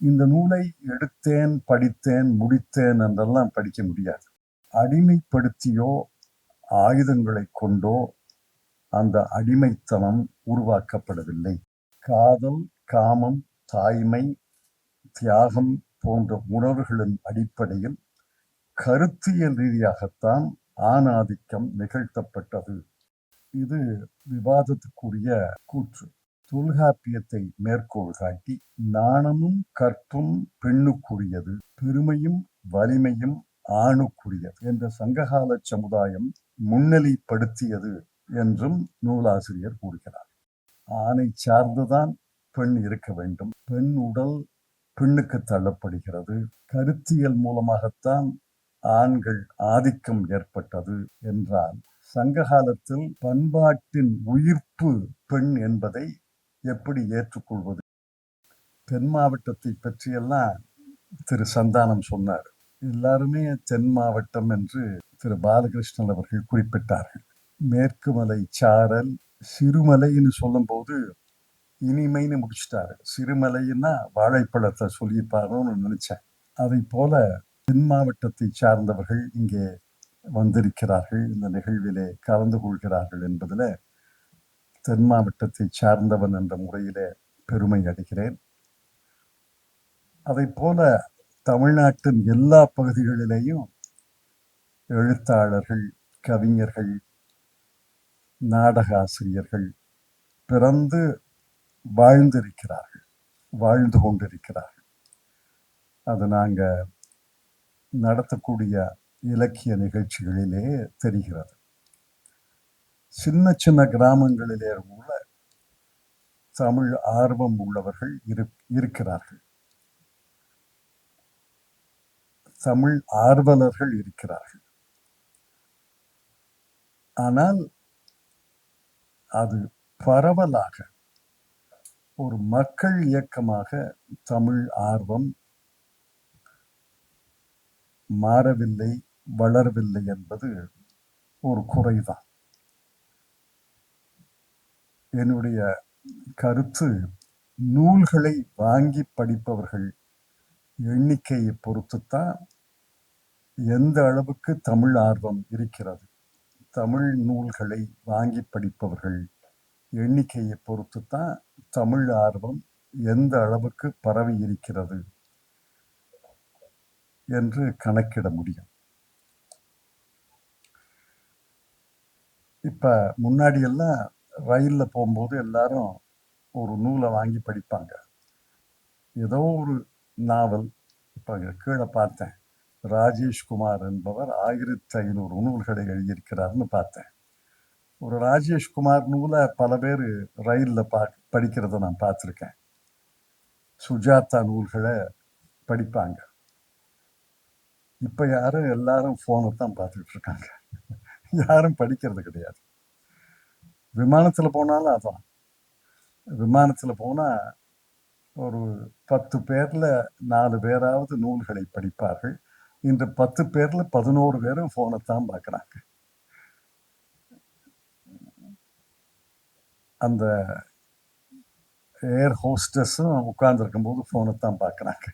இந்த நூலை எடுத்தேன் படித்தேன் முடித்தேன் என்றெல்லாம் படிக்க முடியாது. அடிமைப்படுத்தியோ ஆயுதங்களை கொண்டோ அந்த அடிமைத்தனம் உருவாக்கப்படவில்லை. காதல் காமம் தாய்மை தியாகம் போன்ற உணர்வுகளின் அடிப்படையில் கருத்தியல் ரீதியாகத்தான் ஆணாதிக்கம் நிகழ்த்தப்பட்டது. இது விவாதத்துக்குரிய கூற்று. தொல்காப்பியத்தை மேற்கோள் காட்டி நாணமும் கற்பும் பெண்ணுக்குரியது பெருமையும் வலிமையும் ஆணுக்குரியது என்ற சங்ககால சமுதாயம் முன்னிலைப்படுத்தியது என்றும் நூலாசிரியர் கூறுகிறார். ஆணை சார்ந்துதான் பெண் இருக்க வேண்டும். பெண் உடல் பெண்ணுக்கு தள்ளப்படுகிறது. கருத்தியல் மூலமாகத்தான் ஆண்கள் ஆதிக்கம் ஏற்பட்டது என்றால் சங்க காலத்தில் பண்பாட்டின் உயிர்ப்பு பெண் என்பதை எப்படி ஏற்றுக்கொள்வது? தென் மாவட்டத்தை பற்றியெல்லாம் திரு சந்தானம் சொன்னார். எல்லாருமே தென் மாவட்டம் என்று திரு பாலகிருஷ்ணன் அவர்கள் குறிப்பிட்டார்கள். மேற்கு மலை சாரல் சிறுமலைன்னு சொல்லும்போது இனிமைன்னு முடிச்சிட்டாரு. சிறுமலைன்னா வாழைப்பழத்தை சொல்லியிருப்பாரோன்னு நினைச்சேன். அதை போல தென் மாவட்டத்தை சார்ந்தவர்கள் இங்கே வந்திருக்கிறார்கள். இந்த நிகழ்விலே கலந்து கொள்கிறார்கள் என்பதில் தென் மாவட்டத்தை சார்ந்தவன் என்ற முறையிலே பெருமை அடைகிறேன். அதை போல தமிழ்நாட்டின் எல்லா பகுதிகளிலேயும் எழுத்தாளர்கள் கவிஞர்கள் நாடக ஆசிரியர்கள் பிறந்து வாழ்ந்திருக்கிறார்கள் வாழ்ந்து கொண்டிருக்கிறார்கள். அது நாங்கள் நடத்தக்கூடிய இலக்கிய நிகழ்ச்சிகளிலே தெரிகிறது. சின்ன சின்ன கிராமங்களிலே உள்ள தமிழ் ஆர்வம் உள்ளவர்கள் இரு இருக்கிறார்கள். தமிழ் ஆர்வலர்கள் இருக்கிறார்கள். ஆனால் அது பரவலாக ஒரு மக்கள் இயக்கமாக தமிழ் ஆர்வம் மாறவில்லை வளரவில்லை என்பது ஒரு குறைதான். என்னுடைய கருத்து நூல்களை வாங்கி படிப்பவர்கள் எண்ணிக்கையை பொறுத்துத்தான் எந்த அளவுக்கு தமிழ் ஆர்வம் இருக்கிறது. தமிழ் நூல்களை வாங்கி படிப்பவர்கள் எண்ணிக்கையை பொறுத்துத்தான் தமிழ் ஆர்வம் எந்த அளவுக்கு பரவி இருக்கிறது என்று கணக்கிட முடியும். இப்ப முன்னாடியெல்லாம் ரயிலில் போகும்போது எல்லாரும் ஒரு நூலை வாங்கி படிப்பாங்க. ஏதோ ஒரு நாவல். இப்போ கீழே பார்த்தேன். ராஜேஷ்குமார் என்பவர் ஆயிரத்தி ஐநூறு நூல்களை எழுதியிருக்கிறார்னு பார்த்தேன். ஒரு ராஜேஷ்குமார் நூலை பல பேர் ரயிலில் பா படிக்கிறத நான் பார்த்துருக்கேன். சுஜாதா நூல்களை படிப்பாங்க. இப்போ யாரும் எல்லாரும் ஃபோனை தான் பார்த்துக்கிட்டு இருக்காங்க. யாரும் படிக்கிறது கிடையாது. விமானத்தில் போனாலும் அதான். விமானத்தில் போனால் ஒரு பத்து பேரில் நாலு பேராவது நூல்களை படிப்பார்கள். இன்று பத்து பேரில் பதினோரு பேரும் ஃபோனை தான் பார்க்குறாங்க. அந்த ஏர் ஹோஸ்டஸும் உட்கார்ந்துருக்கும் போது ஃபோனை தான் பார்க்குறாங்க.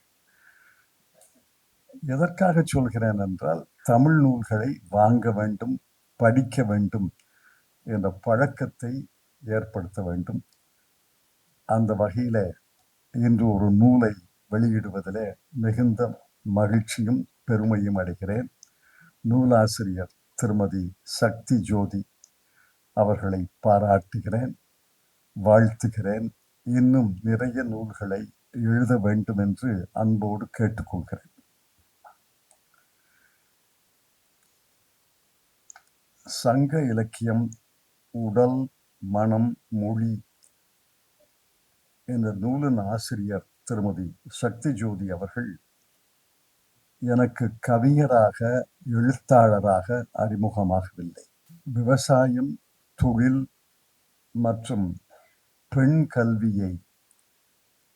எதற்காக சொல்கிறேன் என்றால் தமிழ் நூல்களை வாங்க வேண்டும் படிக்க வேண்டும். என்ற பழக்கத்தை ஏற்படுத்த வேண்டும். அந்த வகையில் இன்று ஒரு நூலை வெளியிடுவதில் மிகுந்த மகிழ்ச்சியும் பெருமையும் அடைகிறேன். நூலாசிரியர் திருமதி சக்தி ஜோதி அவர்களை பாராட்டுகிறேன் வாழ்த்துகிறேன். இன்னும் நிறைய நூல்களை எழுத வேண்டும் என்று அன்போடு கேட்டுக்கொள்கிறேன். சங்க இலக்கியம் உடல் மனம் மொழி என்ற நூலின் ஆசிரியர் திருமதி சக்தி ஜோதி அவர்கள் எனக்கு கவிஞராக எழுத்தாளராக அறிமுகமாகவில்லை. விவசாயம் தொழில் மற்றும் பெண் கல்வியை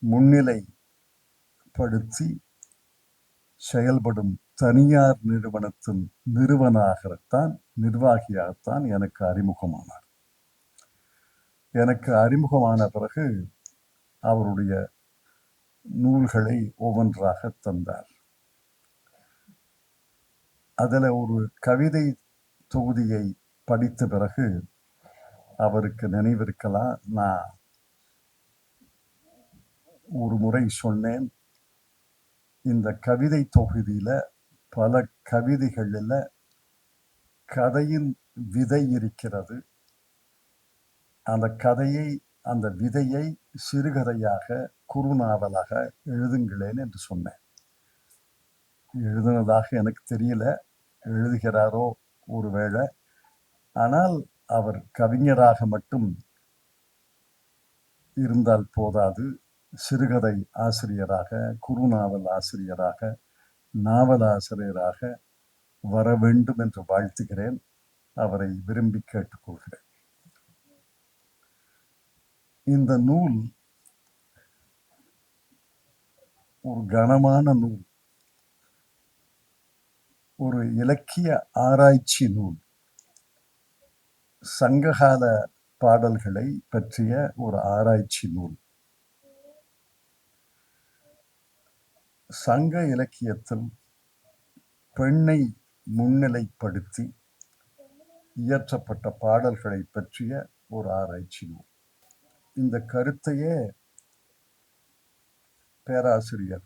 முன்னிலைப்படுத்தி செயல்படும் தனியார் நிறுவனத்தின் நிறுவனாகத்தான் நிர்வாகியாகத்தான் எனக்கு அறிமுகமானார். எனக்கு அறிமுகமான பிறகு அவருடைய நூல்களை ஒவ்வொன்றாக தந்தார். அதில் ஒரு கவிதை தொகுதியை படித்த பிறகு அவருக்கு நினைவிருக்கலாம் நான் ஒரு முறை சொன்னேன் இந்த கவிதை தொகுதியில் பல கவிதைகளில் கதையின் விதை இருக்கிறது. அந்த கதையை அந்த விதையை சிறுகதையாக குறுநாவலாக எழுதுங்களேன் என்று சொன்னேன். எழுதுனதாக எனக்கு தெரியல எழுதுகிறாரோ ஒருவேளை. ஆனால் அவர் கவிஞராக மட்டும் இருந்தால் போதாது. சிறுகதை ஆசிரியராக குறுநாவல் ஆசிரியராக நாவல் ஆசிரியராக வர வேண்டும் என்று வாழ்த்துகிறேன். அவரை விரும்பி கேட்டுக்கொள்கிறேன். இந்த நூல் ஒரு கனமான நூல். ஒரு இலக்கிய ஆராய்ச்சி நூல். சங்ககால பாடல்களை பற்றிய ஒரு ஆராய்ச்சி நூல். சங்க இலக்கியத்தில் பெண்ணை முன்னிலைப்படுத்தி இயற்றப்பட்ட பாடல்களை பற்றிய ஒரு ஆராய்ச்சி நூல். இந்த கருத்தையே பேராசிரியர்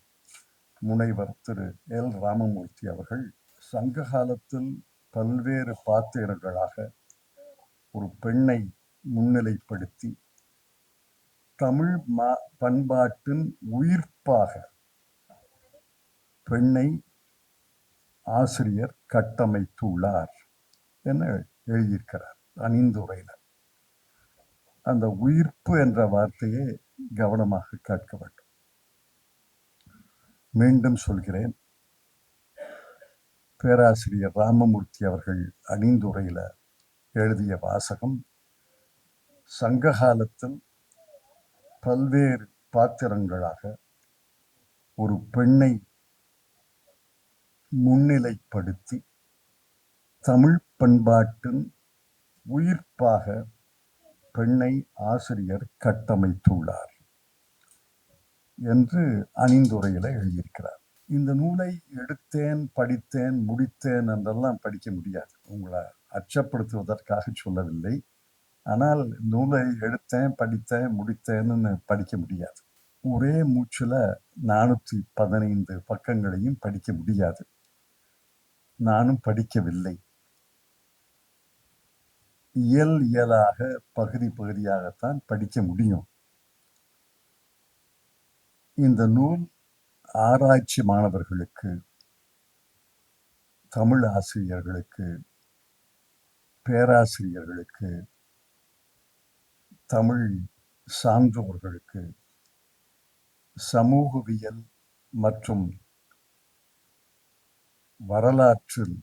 முனைவர் திரு. எல். ராமமூர்த்தி அவர்கள் சங்க காலத்தில் பல்வேறு பாத்திரங்களாக ஒரு பெண்ணை முன்னிலைப்படுத்தி தமிழ் மா பண்பாட்டின் உயிர்ப்பாக பெண்ணை ஆசிரியர் கட்டமைத்துள்ளார் என எழுதியிருக்கிறார் அணிந்துரையில் அந்த உயிர்ப்பு என்ற வார்த்தையை கவனமாக கேட்க வேண்டும். மீண்டும் சொல்கிறேன். பேராசிரியர் ராமமூர்த்தி அவர்கள் அணிந்துரையில் எழுதிய வாசகம் சங்ககாலத்தில் பல்வேறு பாத்திரங்களாக ஒரு பெண்ணை முன்னிலைப்படுத்தி தமிழ் பண்பாட்டின் உயிர்ப்பாக பெண்ணை ஆசிரியர் கட்டமைத்துள்ளார் என்று அணிந்துரையில எழுதியிருக்கிறார். இந்த நூலை எடுத்தேன் படித்தேன் முடித்தேன் என்றெல்லாம் படிக்க முடியாது. உங்களை அச்சப்படுத்துவதற்காக சொல்லவில்லை. ஆனால் நூலை எடுத்தேன் படித்தேன் முடித்தேன்னு படிக்க முடியாது. ஒரே மூச்சில் நானூற்றி பதினைந்து பக்கங்களையும் படிக்க முடியாது. நானும் படிக்கவில்லை. இயல் இயலாக பகுதி பகுதியாகத்தான் படிக்க முடியும். இந்த நூல் ஆராய்ச்சி மாணவர்களுக்கு தமிழ் ஆசிரியர்களுக்கு பேராசிரியர்களுக்கு தமிழ் சான்றோர்களுக்கு சமூகவியல் மற்றும் வரலாற்றில்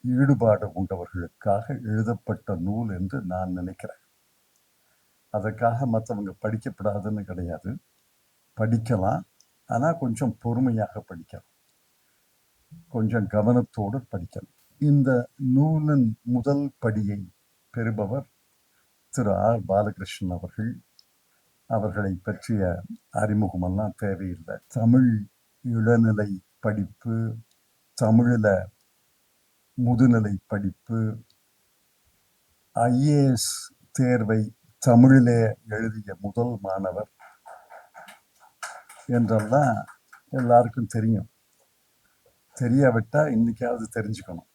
ஈடுபாடு கொண்டவர்களுக்காக எழுதப்பட்ட நூல் என்று நான் நினைக்கிறேன். அதற்காக மற்றவங்க படிக்கப்படாதுன்னு கிடையாது. படிக்கலாம் ஆனால் கொஞ்சம் பொறுமையாக படிக்கலாம். கொஞ்சம் கவனத்தோடு படிக்கலாம். இந்த நூலின் முதல் படியை பெறுபவர் திரு ஆர். பாலகிருஷ்ணன் அவர்கள். அவர்களை பற்றிய அறிமுகமெல்லாம் தேவையில்லை. தமிழ் இளநிலை படிப்பு தமிழில் முதுநிலை படிப்பு ஐஏஎஸ் தேர்வை தமிழிலே எழுதிய முதல் மாணவர் என்றெல்லாம் எல்லாருக்கும் தெரியும். தெரியாவிட்டா இன்னைக்காவது தெரிஞ்சுக்கணும்.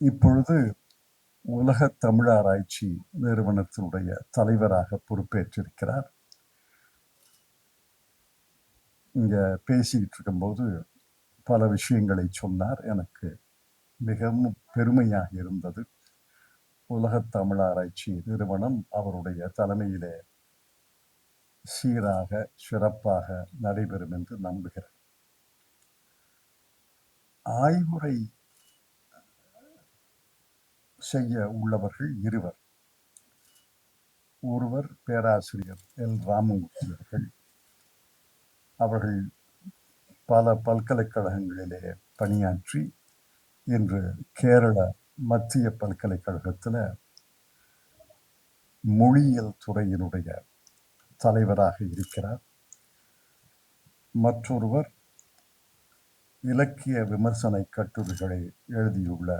இப்பொழுது உலக தமிழ் ஆராய்ச்சி நிறுவனத்தினுடைய தலைவராக பொறுப்பேற்றிருக்கிறார். இங்கே பேசிக்கிட்டு இருக்கும்போது பல விஷயங்களை சொன்னார். எனக்கு மிகவும் பெருமையாக இருந்தது. உலகத் தமிழ் ஆராய்ச்சி நிறுவனம் அவருடைய தலைமையிலே சீராக சிறப்பாக நடைபெறும் என்று நம்புகிறேன். ஆய்வுரை செய்ய உள்ளவர்கள் இருவர். ஒருவர் பேராசிரியர் எல். ராமமூர்த்தி அவர்கள். அவர்கள் பல பல்கலைக்கழகங்களிலே பணியாற்றி இன்று கேரள மத்திய பல்கலைக்கழகத்தில் மொழியியல் துறையினுடைய தலைவராக இருக்கிறார். மற்றொருவர் இலக்கிய விமர்சன கட்டுரைகளை எழுதியுள்ள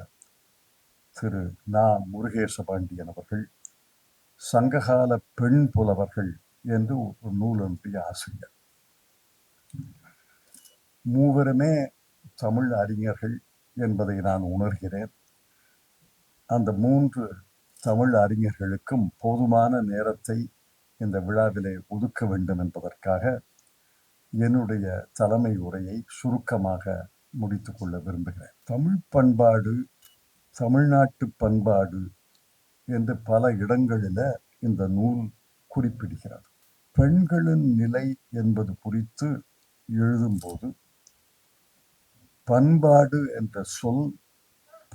திரு. நா. முருகேச பாண்டியன் அவர்கள் சங்ககால பெண் புலவர்கள் என்று ஒரு நூலனுடைய ஆசிரியர். மூவருமே தமிழ் அறிஞர்கள் என்பதை நான் உணர்கிறேன். அந்த மூன்று தமிழ் அறிஞர்களுக்கும் போதுமான நேரத்தை இந்த விழாவிலே ஒதுக்க வேண்டும் என்பதற்காக என்னுடைய தலைமை உரையை சுருக்கமாக முடித்துக்கொள்ள விரும்புகிறேன். தமிழ் பண்பாடு தமிழ்நாட்டு பண்பாடு என்று பல இடங்களில் இந்த நூல் குறிப்பிடுகிறது. பெண்களின் நிலை என்பது குறித்து எழுதும்போது பண்பாடு என்ற சொல்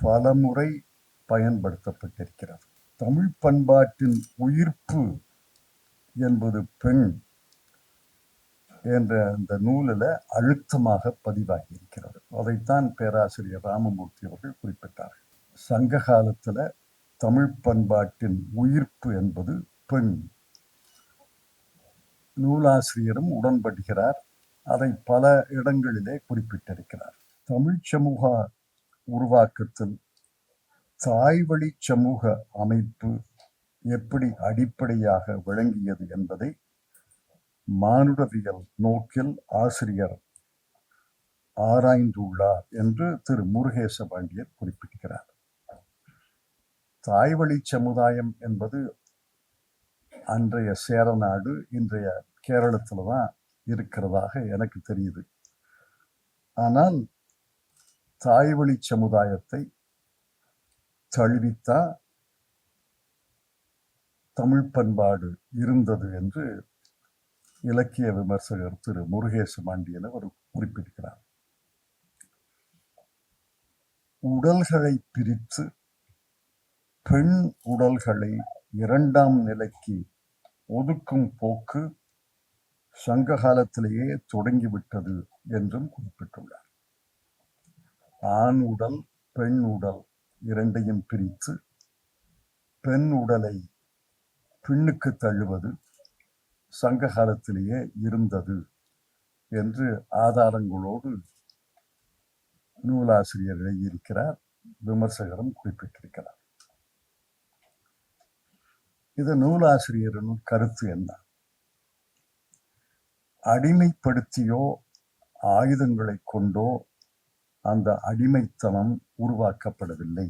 பலமுறை பயன்படுத்தப்பட்டிருக்கிறது. தமிழ் பண்பாட்டின் உயிர்ப்பு என்பது பெண் என்ற அந்த நூலில் அழுத்தமாக பதிவாகி இருக்கிறது அதைத்தான் பேராசிரியர் ராமமூர்த்தி அவர்கள் குறிப்பிட்டார்கள். சங்க காலத்தில் தமிழ் பண்பாட்டின் உயிர்ப்பு என்பது பெண். நூலாசிரியரும் உடன்படுகிறார். அதை பல இடங்களிலே குறிப்பிட்டிருக்கிறார். தமிழ் சமூக உருவாக்கத்தில் தாய்வழி சமூக அமைப்பு எப்படி அடிப்படையாக விளங்கியது என்பதை மானுடவியல் நோக்கில் ஆசிரியர் ஆராய்ந்துள்ளார் என்று திரு. முருகேச பாண்டியர் குறிப்பிடுகிறார். தாய்வழி சமுதாயம் என்பது அன்றைய சேரநாடு இன்றைய கேரளத்தில் தான் இருக்கிறதாக எனக்கு தெரியுது. ஆனால் தாய்வழி சமுதாயத்தை தழுவித்தா தமிழ் பண்பாடு இருந்தது என்று இலக்கிய விமர்சகர் திரு முருகேச மாண்டியன் அவர் குறிப்பிட்டிருக்கிறார். உடல்களை பிரித்து பெண் உடல்களை இரண்டாம் நிலைக்கு ஒதுக்கும் போக்கு சங்க காலத்திலேயே தொடங்கிவிட்டது என்றும் குறிப்பிட்டுள்ளார். ஆண் உடல் பெண் உடல் இரண்டையும் பிரித்து பெண் உடலை பின்னுக்கு தழுவது சங்க காலத்திலேயே இருந்தது என்று ஆதாரங்களோடு நூலாசிரியர் எழுதியிருக்கிறார் விமர்சகரும் குறிப்பிட்டிருக்கிறார். இது நூலாசிரியரின் கருத்து என்ன? அடிமைப்படுத்தியோ ஆயுதங்களை கொண்டோ அந்த அடிமைத்தனம் உருவாக்கப்படவில்லை.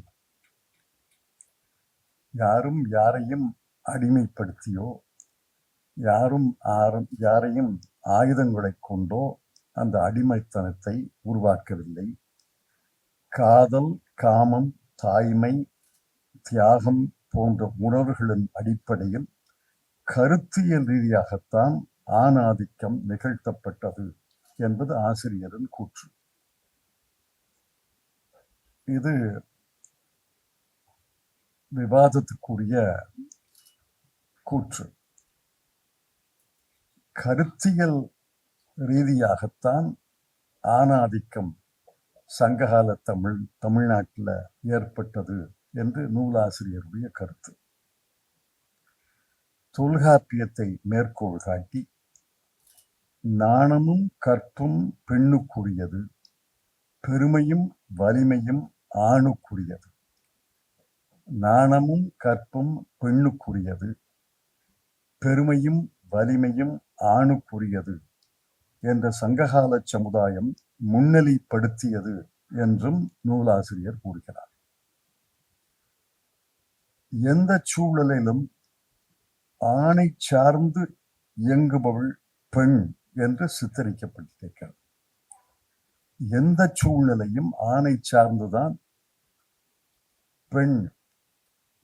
யாரும் யாரையும் அடிமைப்படுத்தியோ யாரும் ஆரம் யாரையும் ஆயுதங்களை கொண்டோ அந்த அடிமைத்தனத்தை உருவாக்கவில்லை. காதல் காமம் தாய்மை தியாகம் போன்ற உணர்வுகளின் அடிப்படையில் கருத்தியல் ரீதியாகத்தான் ஆணாதிக்கம் நிகழ்த்தப்பட்டது என்பது ஆசிரியரின் கூற்று. இது விவாதத்துக்குரிய கூற்று. கருத்தியல் ரீதியாகத்தான் ஆணாதிக்கம் சங்ககால தமிழ் தமிழ்நாட்டில் ஏற்பட்டது என்று நூலாசிரியருடைய கருத்து. தொல்காப்பியத்தை மேற்கோள் காட்டி நாணமும் கற்பும் பெண்ணுக்குரியது பெருமையும் வலிமையும் ஆணுக்குரியது. நாணமும் கற்பும் பெண்ணுக்குரியது. பெருமையும் வலிமையும் ஆணுக்குரியது என்ற சங்ககால சமுதாயம் முன்னிலைப்படுத்தியது என்றும் நூலாசிரியர் கூறுகிறார். எந்த சூழலிலும் ஆணை சார்ந்து இயங்குபவள் பெண் என்று சித்தரிக்கப்பட்டிருக்கிறது. எந்த சூழ்நிலையும் ஆணை சார்ந்துதான் பெண்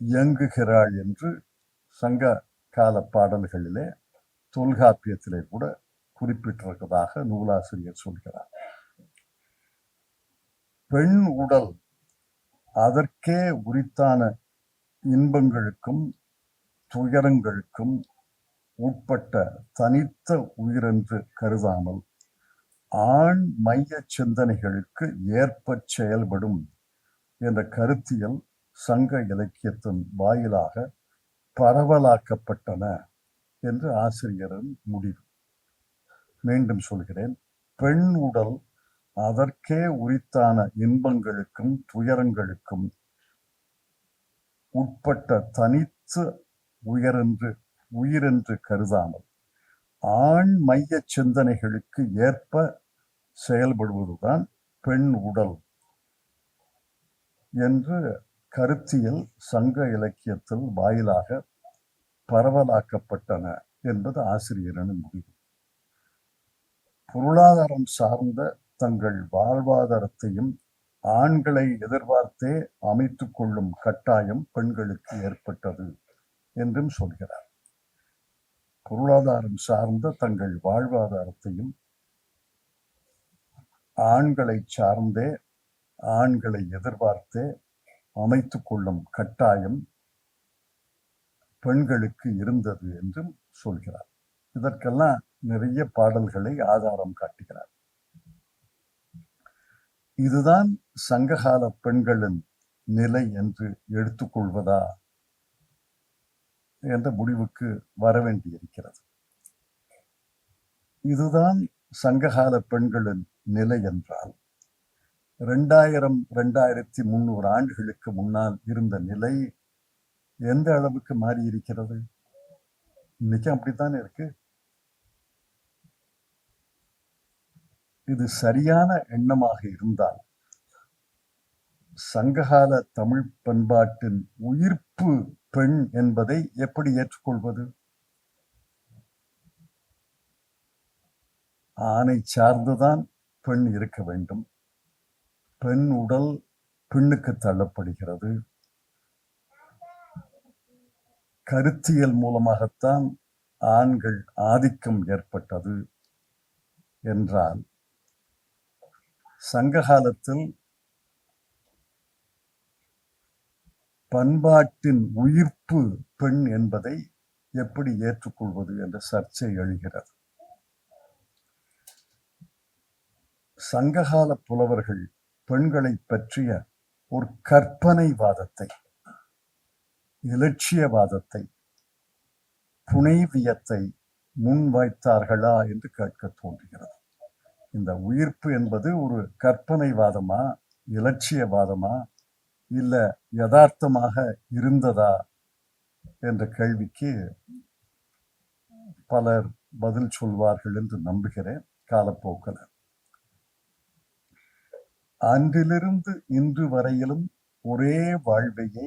இயங்குகிறாள் என்று சங்க கால பாடல்களிலே தொல்காப்பியத்திலே கூட குறிப்பிட்டிருப்பதாக நூலாசிரியர் சொல்கிறார். பெண் உடல் அதற்கே உரித்தான இன்பங்களுக்கும் துயரங்களுக்கும் உட்பட்ட தனித்த உயிரென்று கருதாமல் ஆண் மைய சிந்தனைகளுக்கு ஏற்ப செயல்படும் என்ற கருத்தியல் சங்க இலக்கியத்தின் வாயிலாக பரவலாக்கப்பட்டன என்று ஆசிரியரின் முடிவு. மீண்டும் சொல்கிறேன் பெண் உடல் அதற்கே உரித்தான இன்பங்களுக்கும் துயரங்களுக்கும் உட்பட்ட தனித்து உயரென்று உயிரென்று கருதாமல் ஆண் மைய சிந்தனைகளுக்கு ஏற்ப செயல்படுவதுதான் பெண் உடல் என்று கருத்தியல் சங்க இலக்கியத்தில் வாயிலாக பரவலாக்கப்பட்டன என்பது ஆசிரியரின் முடிவு. பொருளாதாரம் சார்ந்த தங்கள் வாழ்வாதாரத்தையும் ஆண்களை எதிர்பார்த்தே அமைத்துக் கொள்ளும் கட்டாயம் பெண்களுக்கு ஏற்பட்டது என்றும் சொல்கிறார். பொருளாதாரம் சார்ந்த தங்கள் வாழ்வாதாரத்தையும் ஆண்களை சார்ந்தே ஆண்களை எதிர்பார்த்தே அமைத்துக் கொள்ளும் கட்டாயம் பெண்களுக்கு இருந்தது என்றும் சொல்கிறார். இதற்கெல்லாம் நிறைய பாடல்களை ஆதாரம் காட்டுகிறார். இதுதான் சங்ககால பெண்களின் நிலை என்று எடுத்துக்கொள்வதா என்ற முடிவுக்கு வர வேண்டியிருக்கிறது இதுதான் சங்ககால பெண்களின் நிலை என்றால் ரெண்டாயிரம் ரெண்டாயிரத்தி முன்னூறு ஆண்டுகளுக்கு முன்னால் இருந்த நிலை எந்த அளவுக்கு மாறி இருக்கிறது? இன்னைக்கும் அப்படித்தானே இருக்கு? இது சரியான எண்ணமாக இருந்தால் சங்ககால தமிழ் பண்பாட்டின் உயிர்ப்பு பெண் என்பதை எப்படி ஏற்றுக்கொள்வது? ஆணை சார்ந்துதான் பெண் இருக்க வேண்டும். பெண் உடல் பெண்ணுக்கு தள்ளப்படுகிறது. கருத்தியல் மூலமாகத்தான் ஆண்கள் ஆதிக்கம் ஏற்பட்டது என்றால் சங்ககாலத்தில் பண்பாட்டின் உயிர்ப்பு பெண் என்பதை எப்படி ஏற்றுக்கொள்வது என்ற சர்ச்சை எழுகிறது. சங்ககால புலவர்கள் பெண்களை பற்றிய ஒரு கற்பனைவாதத்தை இலட்சியவாதத்தை புனைவியத்தை முன்வைத்தார்களா என்று கேட்க தோன்றுகிறது. இந்த உயிர்ப்பு என்பது ஒரு கற்பனைவாதமா இலட்சியவாதமா இல்ல யதார்த்தமாக இருந்ததா என்ற கேள்விக்கு பலர் பதில் சொல்வார்கள் என்று நம்புகிறேன். காலப்போக்கில் அன்றிலிருந்து இன்று வரையிலும் ஒரே வாழ்வையே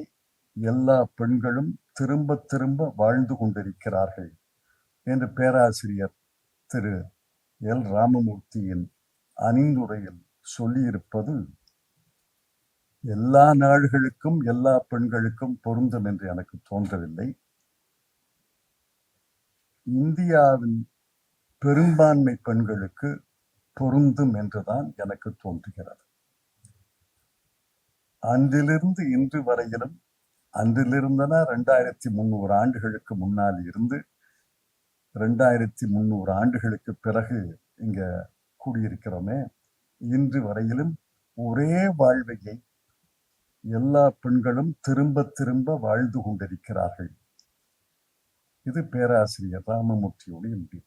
எல்லா பெண்களும் திரும்ப திரும்ப வாழ்ந்து கொண்டிருக்கிறார்கள் என்று பேராசிரியர் திரு. எல். ராமமூர்த்தியின் அணிந்துரையில் சொல்லியிருப்பது எல்லா நாடுகளுக்கும் எல்லா பெண்களுக்கும் பொருந்தும் என்று எனக்கு தோன்றவில்லை. இந்தியாவின் பெரும்பான்மை பெண்களுக்கு பொருந்தும் என்றுதான் எனக்கு தோன்றுகிறது. அன்றிலிருந்து இன்று வரையிலும் அன்றிலிருந்தன ரெண்டாயிரத்தி முந்நூறு ஆண்டுகளுக்கு முன்னால் இருந்து ரெண்டாயிரத்தி முந்நூறு ஆண்டுகளுக்கு பிறகு இங்க கூடியிருக்கிறோமே இன்று வரையிலும் ஒரே வாழ்வையை எல்லா பெண்களும் திரும்ப திரும்ப வாழ்ந்து கொண்டிருக்கிறார்கள். இது பேராசிரியர் ராமமூர்த்தியுடைய முடிவு.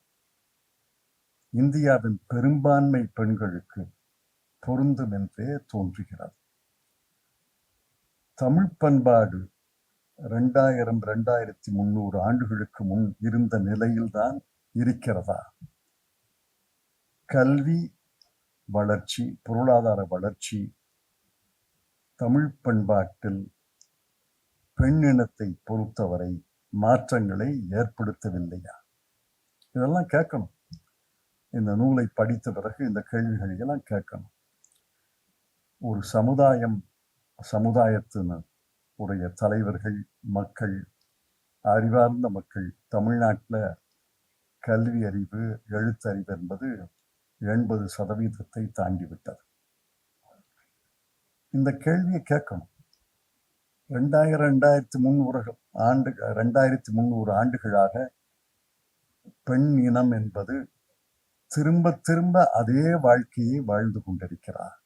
இந்தியாவின் பெரும்பான்மை பெண்களுக்கு பொருந்தும் என்றே தோன்றுகிறது. தமிழ் பண்பாடு ரெண்டாயிரம் ரெண்டாயிரத்தி முந்நூறு ஆண்டுகளுக்கு முன் இருந்த நிலையில்தான் இருக்கிறதா? கல்வி வளர்ச்சி பொருளாதார வளர்ச்சி தமிழ் பண்பாட்டில் பெண்ணினத்தை பொறுத்தவரை மாற்றங்களை ஏற்படுத்தவில்லையா? இதெல்லாம் கேட்கணும். இந்த நூலை படித்த பிறகு இந்த கேள்விகளை எல்லாம் கேட்கணும். ஒரு சமுதாயம் சமுதாயத்தினர் உடைய தலைவர்கள் மக்கள் அறிவார்ந்த மக்கள் தமிழ்நாட்டில் கல்வி அறிவு எழுத்தறிவு என்பது எண்பது சதவீதத்தை தாண்டிவிட்டது. இந்த கேள்வியை கேட்கணும். ரெண்டாயிரம் ரெண்டாயிரத்தி முந்நூறு ஆண்டு ரெண்டாயிரத்தி முந்நூறு ஆண்டுகளாக பெண் இனம் என்பது திரும்ப திரும்ப அதே வாழ்க்கையை வாழ்ந்து கொண்டிருக்கிறார்.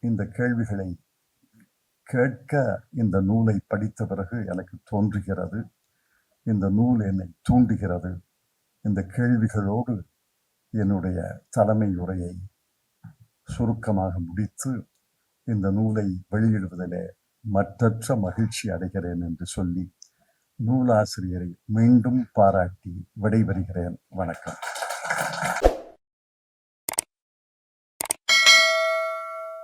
இந்த கேள்விகளை கேட்க இந்த நூலை படித்த பிறகு எனக்கு தோன்றுகிறது. இந்த நூல் என்னை தூண்டுகிறது. இந்த கேள்விகளோடு என்னுடைய தலைமை உரையை சுருக்கமாக முடித்து இந்த நூலை வெளியிடுவதிலே மற்றற்ற மகிழ்ச்சி அடைகிறேன் என்று சொல்லி நூலாசிரியரை மீண்டும் பாராட்டி விடைபெறுகிறேன். வணக்கம்.